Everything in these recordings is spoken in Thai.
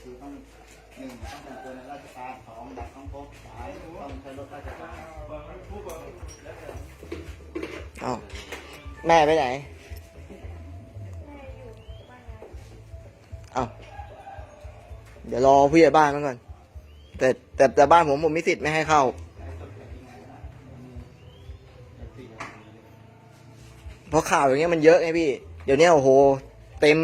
คือต้องหนึ่งต้องเป็นตัวในราชการสองดับต้องพบสามต้องใช้รถราชการเอ้าแม่ไปไหนเอ้าเดี๋ยวรอผู้ใหญ่บ้านมาก่อนแต่แต่แต่บ้านผมผมมีสิทธิ์ไม่ให้เข้าเพราะข่าวอย่างเงี้ยมันเยอะไงพี่ เดี๋ยวนี้โอ้โห เต็ม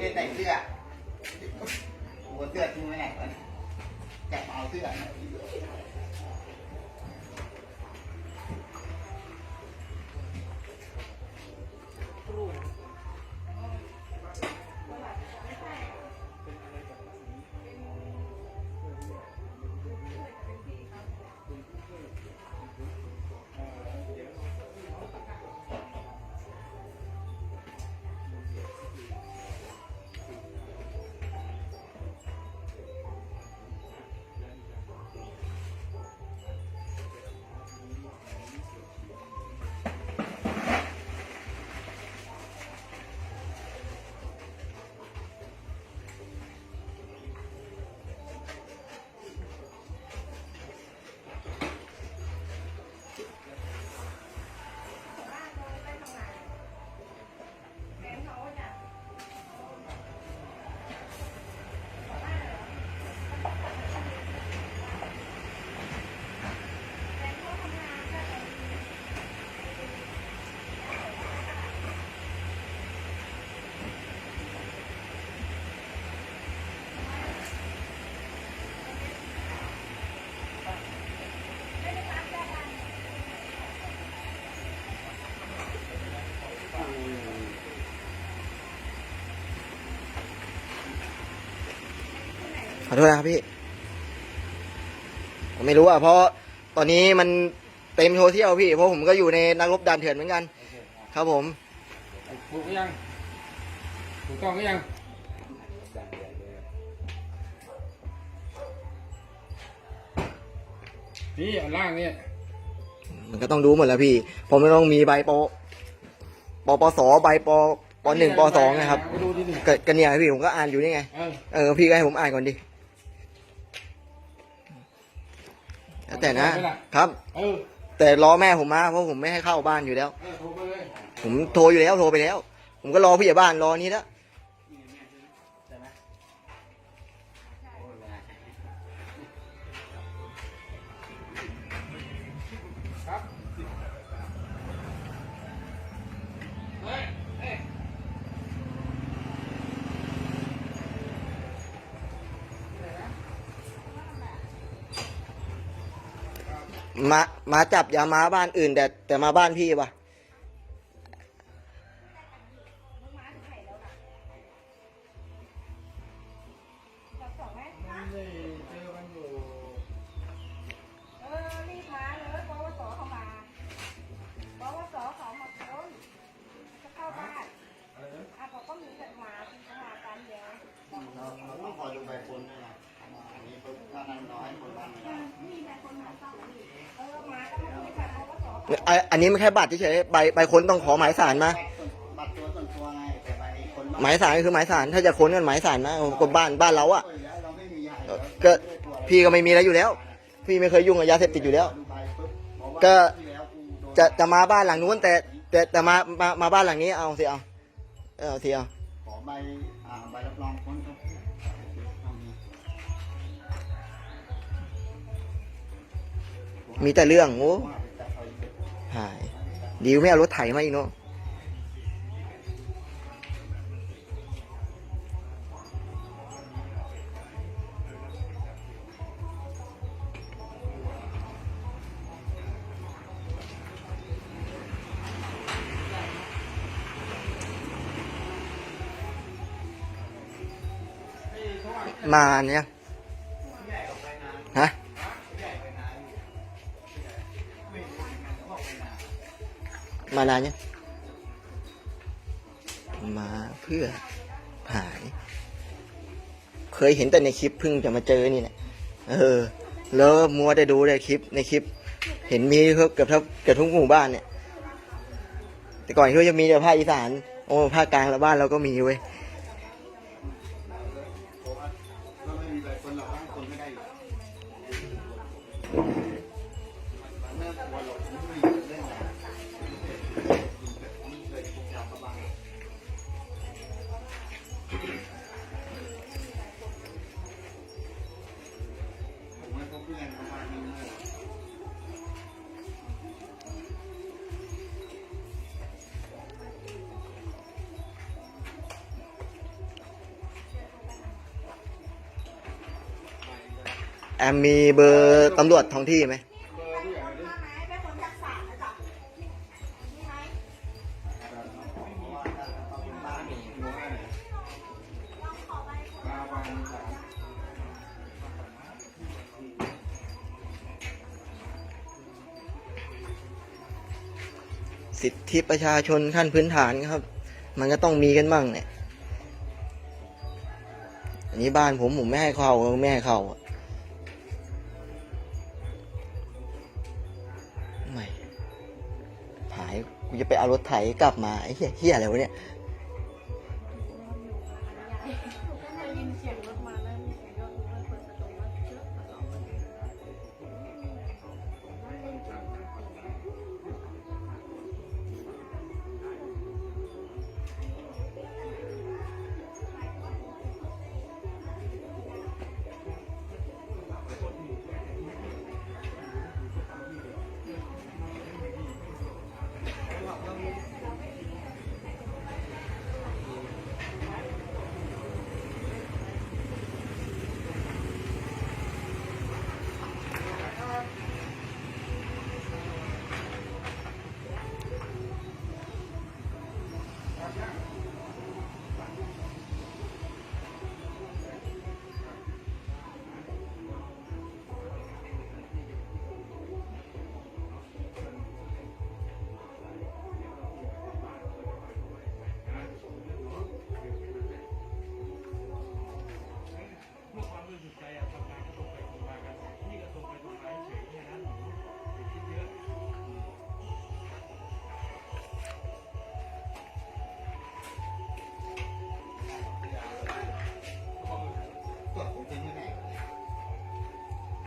ไม่ได้ใส่เสื้อหัวเสื้อทิ้งไว้ไหนวะจับเอาเสื้อ โทษนะครับพี่ ผมไม่รู้อะเพราะตอนนี้มันเต็มโซเชียลพี่เพราะผมก็อยู่ในนักรบดันเถื่อนเหมือนกัน ครับผมถูกหรือยังถูกต้องหรือยังนี่อันล่างเนี่ยมันก็ต้องรู้หมดแล้วพี่ ผมไม่ต้องมีใบปปปสใบปปหนึ่งปสองนะครับไปดูดิดิก็ก็เนี่ยพี่ผมก็อ่านอยู่นี่ไง เออเออพี่ก็ให้ผมอ่านก่อนดิ แล้วแต่นะ ครับ เออแต่รอแม่ผมมาเพราะผมไม่ให้เข้าบ้านอยู่แล้ว เออโทรไปเลยผมโทรอยู่แล้วโทรไปแล้ว ผมก็รอผู้ใหญ่บ้านรอนี้แล้วครับ มามาจับอย่ามาบ้านอื่นแต่แต่มาบ้านพี่ปะเจอกันอยู่เออรีบมาเลยปวสเข้ามาปวสเขามาค้นเข้าบ้านอะไราก็มีแบบมาที่เขามากันเยวเราเราต้องคอยดูใบคนด้วยนะอันนี้ปุ๊บถ้านั้นน้อยคนบ้านไม่ได้ อีกเออมาก็มาคุยกับปวสอะอันนี้ไม่แค่บัตรเฉยๆใบใบค้นต้องขอหมายสารมาบัตรตัวส่วนตัวไงแต่ใบคนบ้านหมายสารก็คือหมายสารถ้าจะค้นกันหมายสารมาก็บ้านบ้านเราอะเราไม่มีใหญ่ก็พี่ก็ไม่มีอะไรอยู่แล้ว พี่ไม่เคยยุ่งกับยาเสพติดอยู่แล้วดูใบปุ๊บบอกว่าก็ที่แล้วกูโดนจะจะมาบ้านหลังนู้นแต่แต่แต่มามามาบ้านหลังนี้เอาสิเอาเออเอาสิเอาขอใบอ่าใบรับรองคนครับ มีแต่เรื่องโอ้ยหายดีไม่เอารถไถมาอีกเนาะมาเนี่ย มานานยังมาเพื่อหาย เคยเห็นแต่ในคลิปเพิ่งจะมาเจอนี่แหละเออแล้วมัวแต่ดูในคลิปในคลิป เห็นมีเกือบทั้งเกือบทุกหมู่บ้านเนี่ย แต่ก่อนเขาจะมีแต่ภาคอีสานโอ้ภาคกลางแล้วบ้านเราก็มีเว้ยเราะว่าก็ไม่มีใบคนคนไม่ได้อยู่ แอมมีเบอร์ตำรวจท้องที่ไหมสิทธิประชาชนขั้นพื้นฐานครับ มันก็ต้องมีกันบ้างเนี่ย อันนี้บ้านผมผมไม่ให้เข้าไม่ให้เข้าอะ กูจะไปเอารถไถกลับมาไอ้เหี้ยเหี้ยอะไรวะเนี่ย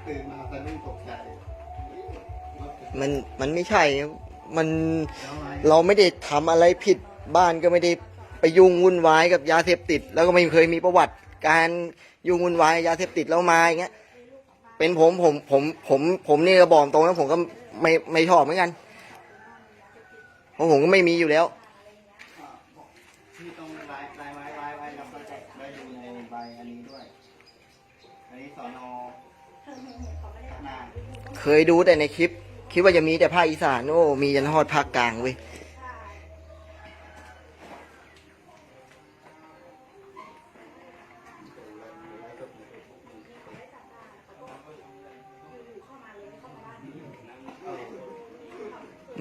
ตื่นมาสะดุ้งตกใจรถมันมันไม่ใช่มันแล้วไงเราไม่ได้ทำอะไรผิดบ้านก็ไม่ได้ไปยุ่งวุ่นวายกับยาเสพติด แล้วก็ไม่เคยมีประวัติการยุ่งวุ่นวายยาเสพติดแล้วมาอย่างเงี้ยเป็นผมผมผมผมผมนี่ก็บอกตรงนะผมก็ไม่ไม่ชอบเหมือนกันเพราะผมก็ไม่มีอยู่แล้ว เคยดูแต่ในคลิป คิดว่าจะมีแต่ภาคอีสานโอ้มียันฮอดภาคกลางเว้ย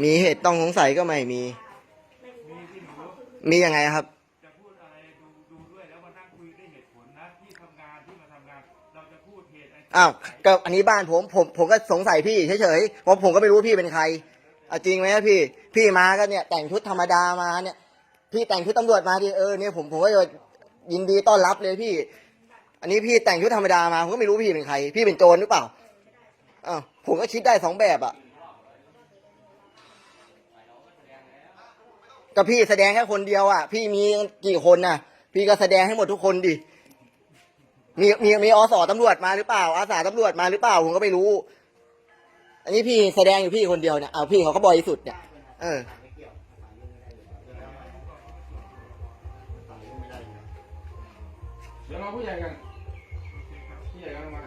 มีเหตุต้องสงสัยก็ไม่มี มียังไงครับ เราจะพูดเหตุไอ้อ้าวก็อันนี้บ้านผมผมผมก็สงสัยพี่เฉยๆเพราะผมก็ไม่รู้พี่เป็นใครเอาจริงไหมพี่ พี่มาก็เนี่ยแต่งชุดธรรมดามาเนี่ย พี่แต่งชุดตำรวจมาดิเออเนี่ยผมผมก็จะยินดีต้อนรับเลยพี่ อันนี้พี่แต่งชุดธรรมดามาผมก็ไม่รู้พี่เป็นใคร พี่เป็นโจรหรือเปล่าอ้าวผมก็คิดได้สองแบบอะก็พี่แสดงแค่คนเดียวอะ พี่มีกี่คนน่ะ พี่ก็แสดงให้หมดทุกคนดิ มีมีมีอสตำรวจมาหรือเปล่า อาสาตำรวจมาหรือเปล่าผมก็ไม่รู้ อันนี้พี่แสดงอยู่พี่คนเดียวเนี่ยเอาพี่เขาก็บริสุทธิ์เนี่ยเออเดี๋ยวรอผู้ใหญ่กันผู้ใหญ่กันมา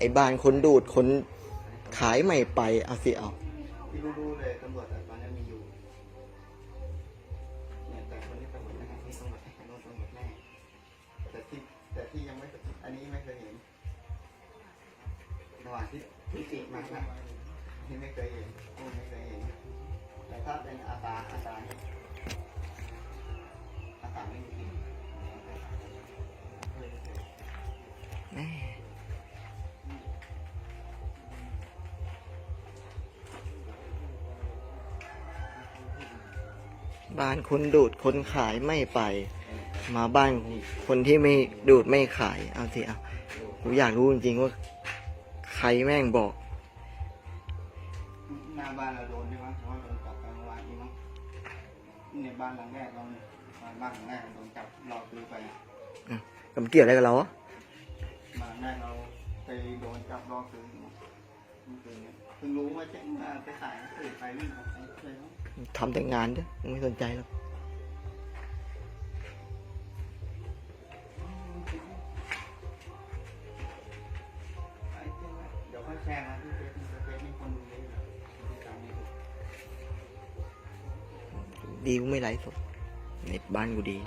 ไอ้บ้านคนดูดคนขายไม่ไปเอาสิเอาที่รู้ๆเลยตำรวจอะตอนนี้มีอยู่เนี่ยแต่คนนี้ตำรวจนะฮะนี่ตำรวจแน่โน่นตำรวจแน่แต่ที่แต่ที่ยังไม่เคยอันนี้ไม่เคยเห็นระหว่างที่ติดมาครับที่ไม่เคยเห็นกูไม่เคยเห็นแต่ถ้าเป็นอาตาอาตา บ้านคนดูดคนขายไม่ไป มาบ้านคนที่ไม่ดูดไม่ขาย เอาสิเอากูอยากรู้จริงๆว่าใครแม่งบอก หน้าบ้านเราโดนใช่ไหมเพราะว่าโดนจับไปเมื่อวานนี้มั้งในบ้านหลังแรกเราเนี่ยบ้านหลังแรกโดนจับหลอกซื้อไปกำเกี่ยวอะไรกับเราวะบ้านหลังแรกเราไปโดนจับหลอกซื้อมาเมื่อคืนเนี่ยเพิ่งรู้ว่าเจ๊งมาไปขายตื่นไปวิ่งออกไปเลยเนาะ ทำแต่งานเด้อไม่สนใจหรอกดีกูไม่ไลฟ์สดเน็ตบ้านกูดี